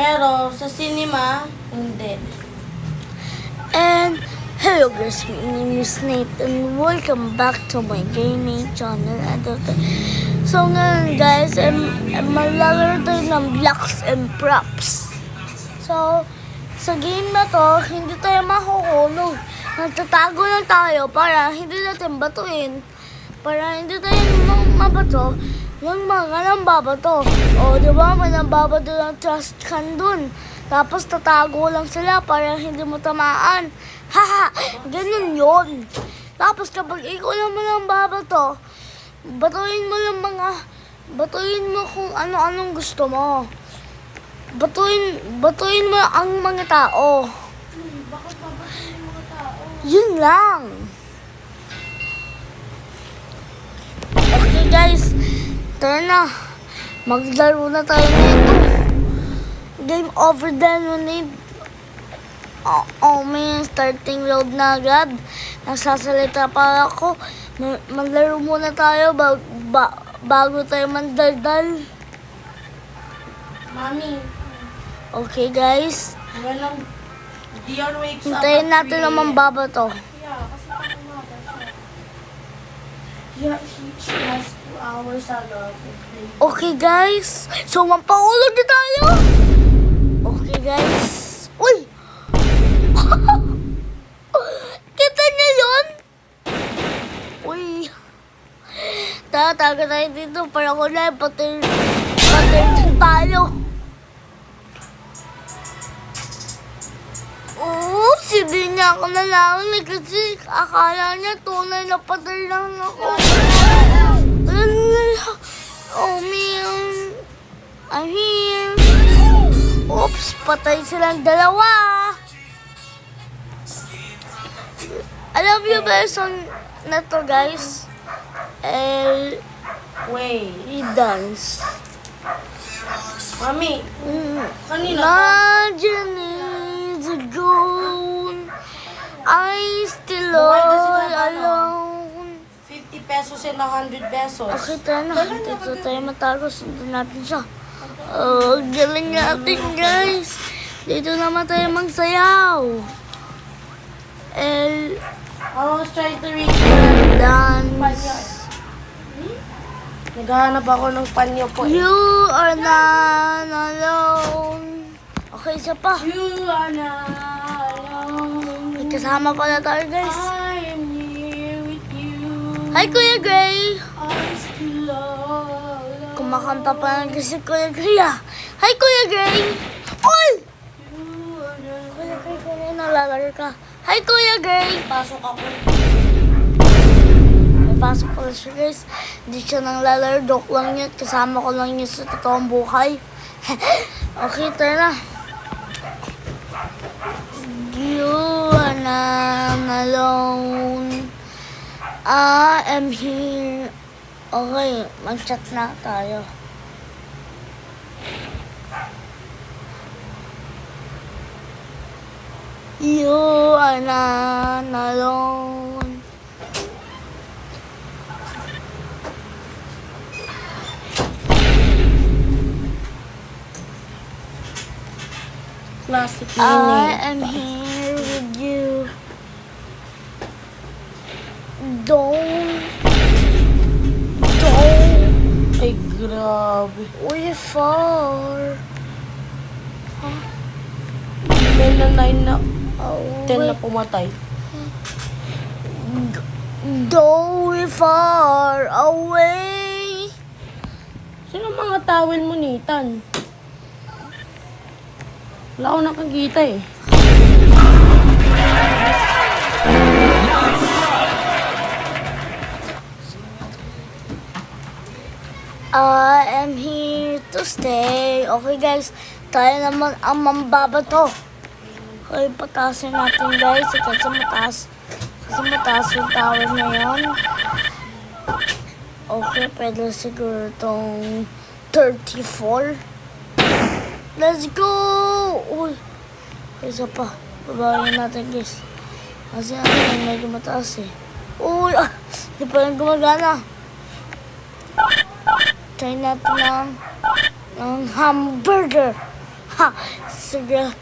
Pero sa cinema, hindi. And hello guys, my name is Nate and welcome back to my gaming channel. So ngayon guys, I'm, I'm maglalaro tayo ng blocks and props. So, sa game na to, hindi tayo makukulong. Nagtatago lang tayo para hindi natin batuin. Para hindi tayo ma- mabato ng mga nambabato. O, di ba? May nambabato ng trash can dun. Tapos tatago lang sila para hindi mo tamaan. Haha! Ganun yon. Tapos kapag ikaw naman ang babato, batuin mo lang mga... Batuin mo kung ano-anong gusto mo. Batuin, batuin mo ang mga tao. Bakit babalik yung mga tao? Yun lang. Okay guys, tara na. Maglaro na tayo nito. Game over then we need... Oh, oh man, starting road na agad. Nagsasalita pa ako. Ma- Maglaro muna tayo ba- ba- bago tayo mandaldal. Mami, Okay guys, walang Dion wakes hintayin at natin 3 naman baba to. Yeah, kasi. Yeah, she, she has hours agad. Okay guys, so mapaulog na tayo. Okay guys. Uy! Kita niyo yun? Uy. Tataga tayo dito para ko na patir din tayo. Oo, hindi niya ako nalaman kasi akala niya tunay na patir lang ako. Oh man, I'm here. Oops, patay silang dalawa. Alam niyo ba yung na to guys? El Wait. Dance. Mami, Mm. kanina to? Pesos and 100 pesos. Okay, tara na. Dito tayo matago. Sundan natin siya. Oh, galing natin, guys. Dito naman tayo magsayaw. El I was trying to reach the dance. panyo. Naghahanap ako ng panyo po. eh. You are not alone. Okay, isa pa. You are not alone. May kasama pala tayo, guys. I Hi, Kuya Gray. Kumakanta pa lang kasi Kuya Gray, ah. Hi, Kuya Gray. Oy! You Kuya Gray, Kuya nalalaro ka. Hi, Kuya Gray. Pasok ako. May pasok pala siya guys. Hindi siya nang lalaro. Joke lang yun. Kasama ko lang yun sa totoong buhay. okay, tara na. You are not alone. I am here. Okay, mag-chat na tayo. You are not alone. Classic I am here with you. Don't, don't Ay, grabe. we far May na 9 na, 10 na away. pumatay. Don't we far away. Sino mga towel mo, Nathan? Wala akong nakakita eh. I am here to stay. Okay guys, tayo naman ang mambabato. Okay, patasin natin guys. Kasi mataas. Kasi mataas yung tower na yun. Okay, pwede siguro itong 34. Let's go! Uy, isa pa. Babayin natin guys. Kasi ano yun, medyo mataas eh. Uy, ah, hindi pa rin gumagana. Try natin ng, ng hamburger. Ha! Sige.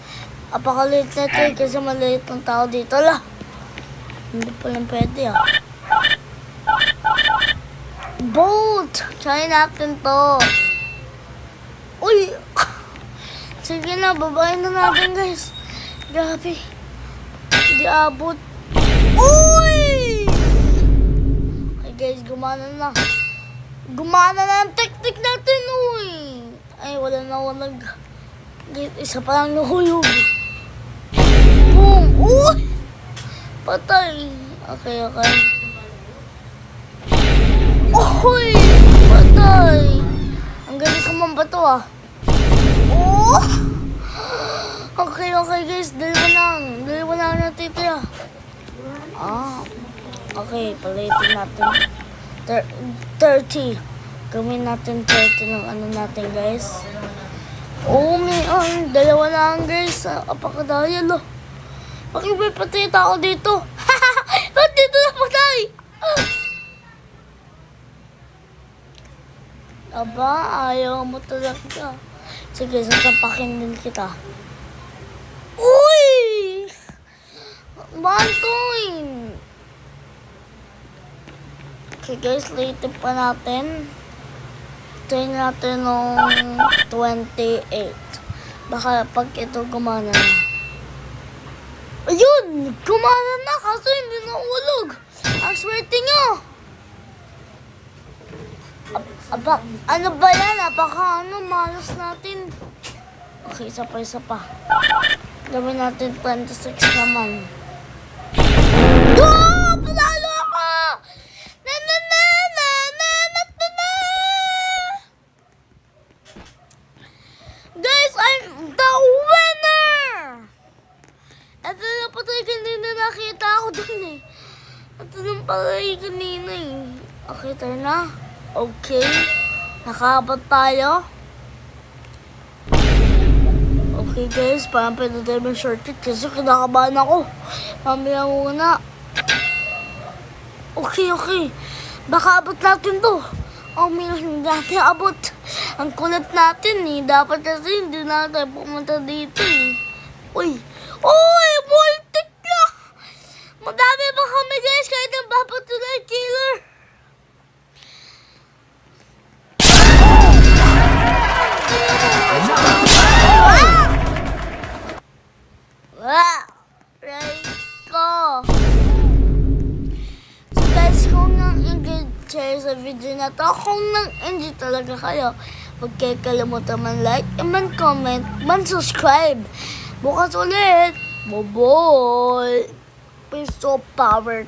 Apakaliit na eh, kasi maliit ng tao dito la. Hindi pa lang pwede ah. Boat! Try natin to. Uy! Sige na, babayin na natin guys. Grabe. Hindi abot. Uy! Okay guys, gumana na. Gumana na ang technique natin, uy. Ay, wala na. Guys, isa pa lang nahulog. Boom! Uy! Patay. Okay, okay. Uy! Patay. Ang galing ka mambato ah. Oh! Okay, okay guys. Dalawa lang. Dalawa lang natitira. Ah. Okay, palitin natin. Thir- 30. Gawin natin 30 ng ano natin guys. Oh, may on. Dalawa lang guys. Ah, Apakadaya lo. Bakit may patay tao dito? Ba't dito na patay? Ah. Aba, ayaw mo talaga. Sige, sasapakin din kita. Uy! One coin! Okay guys, later pa natin. Try natin nung 28. Baka pag ito gumana na. Ayun! Gumana na kaso hindi na ulog. Ang swerte nyo! Ab- Aba, ano ba yan? Apaka ano, malas natin. Okay, isa pa, isa pa. Gawin natin 26 naman. Ito na patay kanina eh. Okay, tayo na. Okay. Nakaabot tayo. Okay guys, parang pwede tayo may shortcut kasi kinakabahan ako. Mamaya muna. Okay, okay. Baka abot natin to. Oh, may hindi natin abot. Ang kulit natin eh. Dapat kasi hindi na tayo pumunta dito eh. Uy! Uy! Multik na! Madami pa kami share sa video na to, kung nang-enjoy talaga kayo, huwag kayo kalimutan man like, man comment, man subscribe. Bukas ulit! Bye-bye! Peace so power.